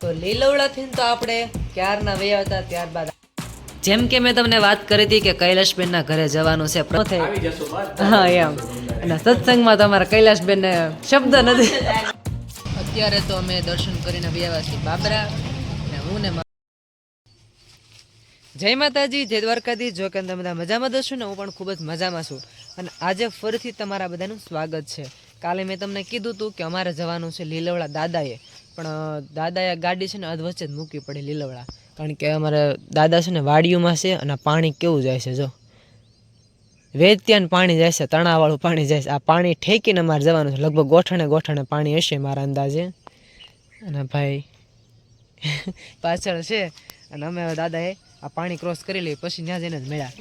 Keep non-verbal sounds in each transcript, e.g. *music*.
તો લીલવડાથી તો આપણે ક્યારના વયા હતા ત્યારબાદ. જેમ કે મેં તમને વાત કરી હતી કે કૈલાશબેનના ઘરે જવાનું છે પ્રથમ થઈ- આવી જશો બસ હા એમ. અને સત્સંગમાં તમારા કૈલાશબેનને શબ્દ નથી. અત્યારે તો અમે દર્શન કરીને વ્યવા છીએ બાબરા અને હું ને જય માતાજી જય દ્વારકાધી જો કે તમે બધા મજામાં દશો ને હું પણ ખૂબ જ મજામાં છું. અને આજે ફરીથી તમારા બધાનું સ્વાગત છે. કાલે મેં તમને કીધું હતું કે અમારે જવાનું છે લીલવડા દાદાએ. પણ દાદાએ ગાડી છે ને અધ વચ્ચે જ મૂકવી પડી લીલવડા. કારણ કે અમારે દાદા છે ને વાડીઓમાં છે અને પાણી કેવું જાય છે, જો. વેત્યાન પાણી જાય છે, તણાવાળું પાણી જાય છે. આ પાણી ઠેકીને મારે જવાનું છે. લગભગ ગોઠણે ગોઠણે પાણી હશે મારા અંદાજે. અને ભાઈ, પાછળ છે. અને અમે દાદાએ આ પાણી ક્રોસ કરી લઈએ, પછી ત્યાં જઈને જ મળ્યા.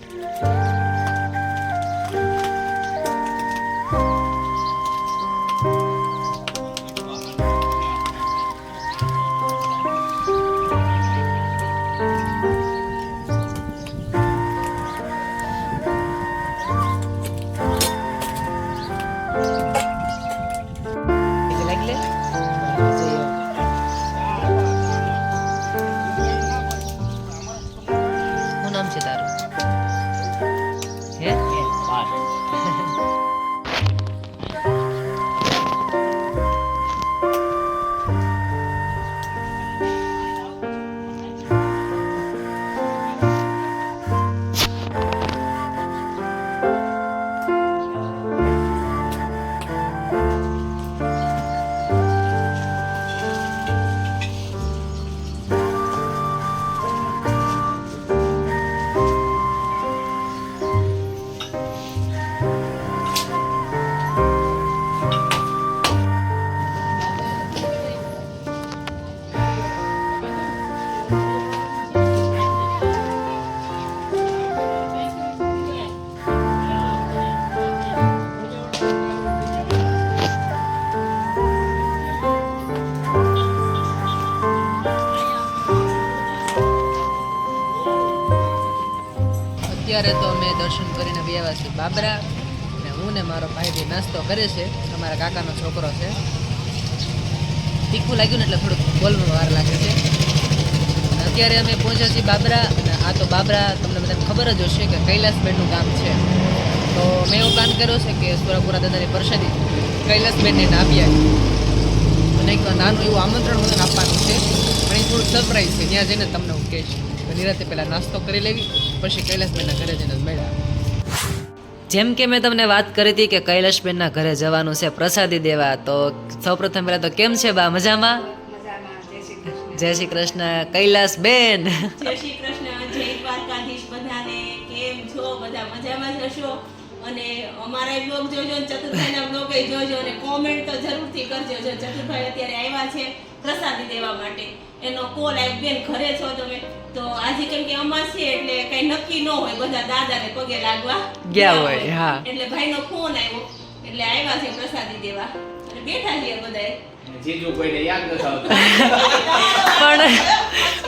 અત્યારે તો અમે દર્શન કરીને આવ્યા છીએ બાબરા. અને હું ને મારો ભાઈ બી નાસ્તો કરે છે. અમારા કાકાનો છોકરો છે. તીખું લાગ્યું ને એટલે થોડુંક બોલમાં વાર લાગે છે. અત્યારે અમે પહોંચ્યા છીએ બાબરા. અને આ તો બાબરા તમને બધાને ખબર જ હશે કે કૈલાસબેનનું ગામ છે. તો મેં એવો પ્લાન કર્યો છે કે સુરાપુરા દાદાની પ્રસાદી કૈલાસબેનને આપી અને એક નાનું એવું આમંત્રણ મને આપવાનું છે. પણ એ થોડું સરપ્રાઈઝ છે. ત્યાં જઈને તમને હું કહીશ. નિરાતે પહેલાં નાસ્તો કરી લેવી પછી કૈલાસબેનના ઘરે જઈને મેળા મળ્યા. જેમ કે મેં તમને વાત કરી હતી કે કૈલાશબેનના ઘરે જવાનું છે પ્રસાદી દેવા તો સૌપ્રથમ પહેલાં તો કેમ છે બા? મજામાં? જય શ્રી કૃષ્ણ. કૈલાસબેન. જય શ્રી કૃષ્ણ. જય દ્વારકાધીશ બધાને. કેમ છો? બધા મજામાં જ હશો? અને અમારા બ્લોગ જોજો અને ચતુરભાઈના બ્લોગ જોજો અને કોમેન્ટ તો જરૂરથી કરજો જો ચતુરભાઈ અત્યારે આવ્યા છે પ્રસાદી દેવા માટે. એનો કોલ આવ્યો બેન ઘરે છો તમે તો આજે કેમ કે અમાસ છે એટલે કઈ નક્કી ન હોય બધા દાદાને પગે લાગવા ગયા હોય, હા. એટલે ભાઈનો ફોન આવ્યો એટલે આવ્યા છે પ્રસાદી દેવા. અને બેઠા છીએ બધાએ. જીજુ પણ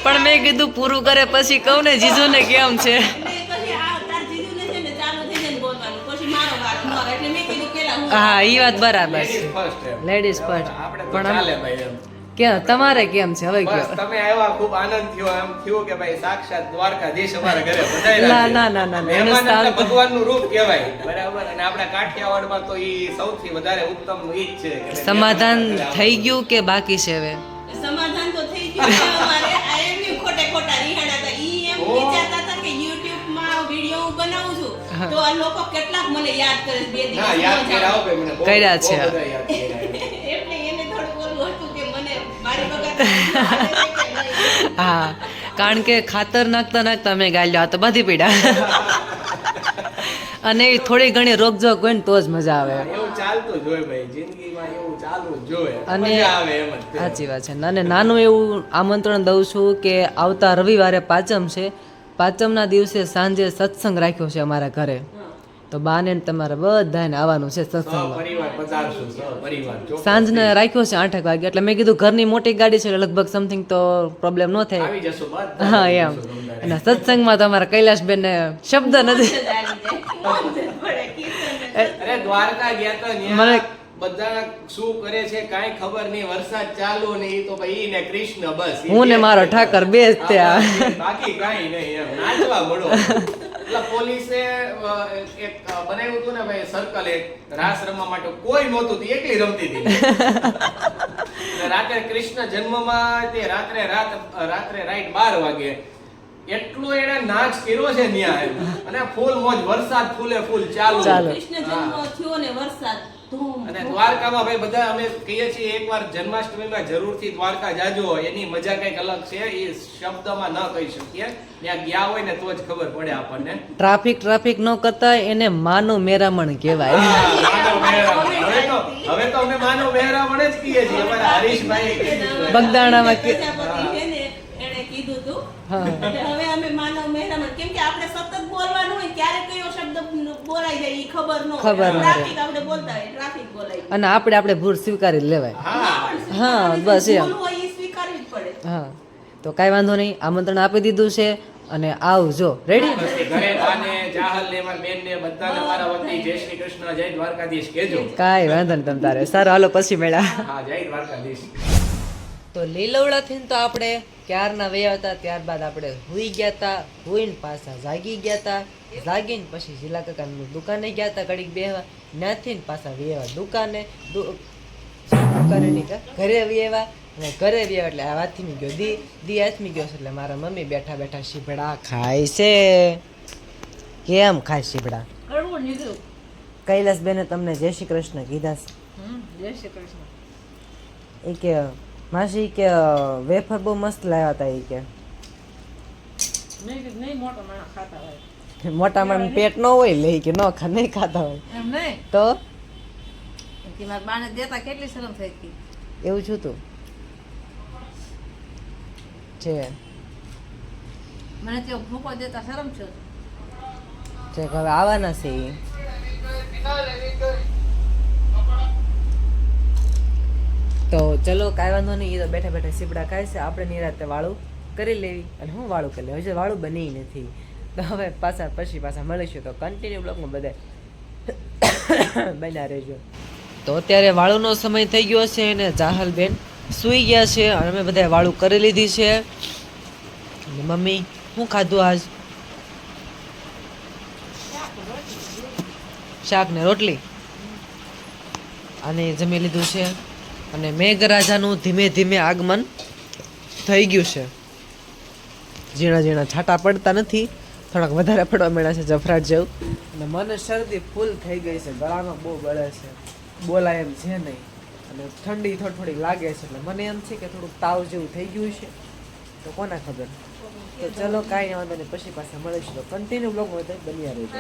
પણ મેં કીધું પૂરું કરે પછી કહું ને જીજુને કેમ છે. હું એ વાત બરાબર છે. લેડીઝ. આપણે પણ ચાલે ભાઈ એમ. કે તમારે કેમ છે? હવે કે કયો? તમે આવ્યા ખૂબ આનંદ થયો. એમ થયું કે ભાઈ સાક્ષાત દ્વારકાધીશ અમારા ઘરે બધાય ના, ના, ના, ના, મહેમાન એટલે ભગવાનનું રૂપ કહેવાય. બરાબર? અને આપણા કાઠિયાવાડમાં તો ઈ સૌથી વધારે ઉત્તમ ઈ જ છે. સમાધાન થઈ ગયું કે બાકી છે હવે? સમાધાન તો થઈ ગયું તો આ લોકો કેટલાક મને યાદ કરે બે દિવસ ના યાદ કર્યા હો મને કર્યા છે. *laughs* એટલે એને થોડું બોલવું હતું કે મને મારી વગર હા કારણ કે ખાતર નાખતા નાખતા મેં ગાલ્યો આ તો બધી પીડા. *laughs* અને એ થોડી ઘણી રોકજોક હોય ને તો જ મજા આવે. એવું ચાલતું જ હોય ભાઈ જિંદગીમાં એવું ચાલુ જોઈએ. અને આવે એમ સાચી વાત છે. અને નાનું એવું આમંત્રણ દઉં છું કે આવતા રવિવારે પાંચમ છે પાંચમના દિવસે સાંજે સત્સંગ રાખ્યો છે અમારા ઘરે. તો બાને ને તમારે બધાને આવવાનું છે ચોક્કસ. સાંજને રાખ્યો છે આઠેક વાગે. એટલે મેં કીધું ઘરની મોટી ગાડી છે લગભગ સમથિંગ તો પ્રોબ્લેમ ન થાય. હા એમ. અને સત્સંગમાં તમારા કૈલાશબેનને શબ્દ નથી. *laughs* મને બધા શું કરે છે કાંઈ ખબર નહીં વરસાદ ચાલુ નહીં તો ભાઈ ને કૃષ્ણ બસ ઈ હું ને મારો ઠાકર બે જ ત્યાં. બાકી કાંઈ નહીં એમ. નાચવા મળો. એટલે પોલીસે એક બનાવ્યું હતું ને ભાઈ સર્કલ એક રાસ રમવા માટે કોઈ નહોતું તે એકલી રમતી હતી રાત્રે કૃષ્ણ જન્મમાં તે રાત્રે રાત રાત્રે રાઈટ બાર વાગે એટલો એને નાચ કર્યો છે ન્યા અને ફૂલ મોજ વરસાદ ફૂલે ફૂલ ચાલુ. કૃષ્ણ જન્મ થયો ને વરસાદ અને દ્વારકામાં ભાઈ બધા અમે કહીએ છીએ એકવાર જન્માષ્ટમીમાં જરૂરથી દ્વારકા જાજો એની મજા કંઈક અલગ છે એ શબ્દમાં ન કહી શકીએ. ત્યાં ગયા હોય ને તો જ ખબર પડે આપણને. ટ્રાફિક ટ્રાફિક ન કરતા એને માનું મેરામણ કહેવાય. હવે તો હવે તો અમે માનું મહેરામણ જ કહીએ છીએ. અમારા હરીશભાઈ. બગદાણામાં કીધું તું હા. એટલે હવે અમે માનવ મહેરામણ કેમ કે આપણે સતત બોલવાનું હોય ક્યારે કયો શબ્દ બોલાઈ જાય ઈ ખબર ન ખબર ન ટ્રાફિક આપણે બોલતા હોય ટ્રાફિક બોલાય. અને આપણે આપણે ભૂલ સ્વીકારી લેવાય. હા હા, બસ એમ. સ્વીકારવી જ પડે. હા. તો કાંઈ વાંધો નહીં આમંત્રણ આપી દીધું છે અને આવજો રેડી ઘરે બાને જાહલ ને મારા બેન ને બધાને મારા વતી જય શ્રી કૃષ્ણ જય દ્વારકાધીશ કહેજો. કાંઈ વાંધો નહીં તમ તારે સારું હાલો પછી મેળા. હા જય દ્વારકાધીશ. તો લીલવડાથી તો આપણે ક્યારના વયા હતા ત્યારબાદ આપણે હુઈ ગયા હતા હુઈને પાછા જાગી ગયા હતા. જાગીને પછી જિલ્લા કાકાની દુકાને ગયા હતા ઘડીક બેહવા. ત્યાંથી પાછા વેવા દુકાને. દુકાને નહીં ઘરે વેવા અને ઘરે વ્યવા એટલે આ હાથમી ગયો દી દી હાથમી ગયો છે એટલે મારા મમ્મી બેઠા બેઠા શીભડા ખાય છે. કેમ ખાય શીભડા? કડવું કૈલાસ બેને તમને જય શ્રી કૃષ્ણ કીધા છે. જય શ્રી કૃષ્ણ. એ કે માસી કે વેફર બહુ મસ્ત લાવ્યા હતા એ કે. મોટો માણસ પેટ ન હોય લે કે ન ખા નહીં ખાતા હોય. એમ નહીં? તો? મારા બાને દેતા કેટલી શરમ થઈ હતી એવું છું તું. છે. મને તે ભૂકો દેતા શરમ છે. છે હવે આવવાના છે ઈ. તો ચલો, કાંઈ વાંધો નહીં એ તો બેઠા બેઠા સીપડા ખાય છે. આપણે નિરાતે વાળું કરી લેવી અને હું વાળું કરી લેવું. હજુ વાળું બની નથી. તો હવે પાછા પછી પાછા મળીશું. તો કન્ટિન્યુ બ્લોગમાં બધા *coughs* બન્યા રહેજો. તો અત્યારે વાળુનો સમય થઈ ગયો છે અને ચાહલબેન સૂઈ ગયા છે અને અમે બધા વાળું કરી લીધી છે. મમ્મી, શું ખાધું આજ? શાક ને રોટલી. અને જમી લીધું છે. અને મેઘરાજાનું ધીમે ધીમે આગમન થઈ ગયું છે. ઝીણા ઝીણા છાંટા પડતા નથી, થોડાક વધારે પડવા મળ્યા છે જફરાટ જેવું. અને મને શરદી ફૂલ થઈ ગઈ છે ગળામાં બહુ ગળે છે. બોલાય એમ છે નહીં. અને ઠંડી થોડી થોડી લાગે છે, એટલે મને એમ છે કે થોડુંક તાવ જેવું થઈ ગયું છે. તો કોને ખબર? તો ચલો કાંઈ વાંધો નહીં, પછી પાછા મળીશું. તો કન્ટિન્યુ બ્લોગમાં બન્યા રહેજો.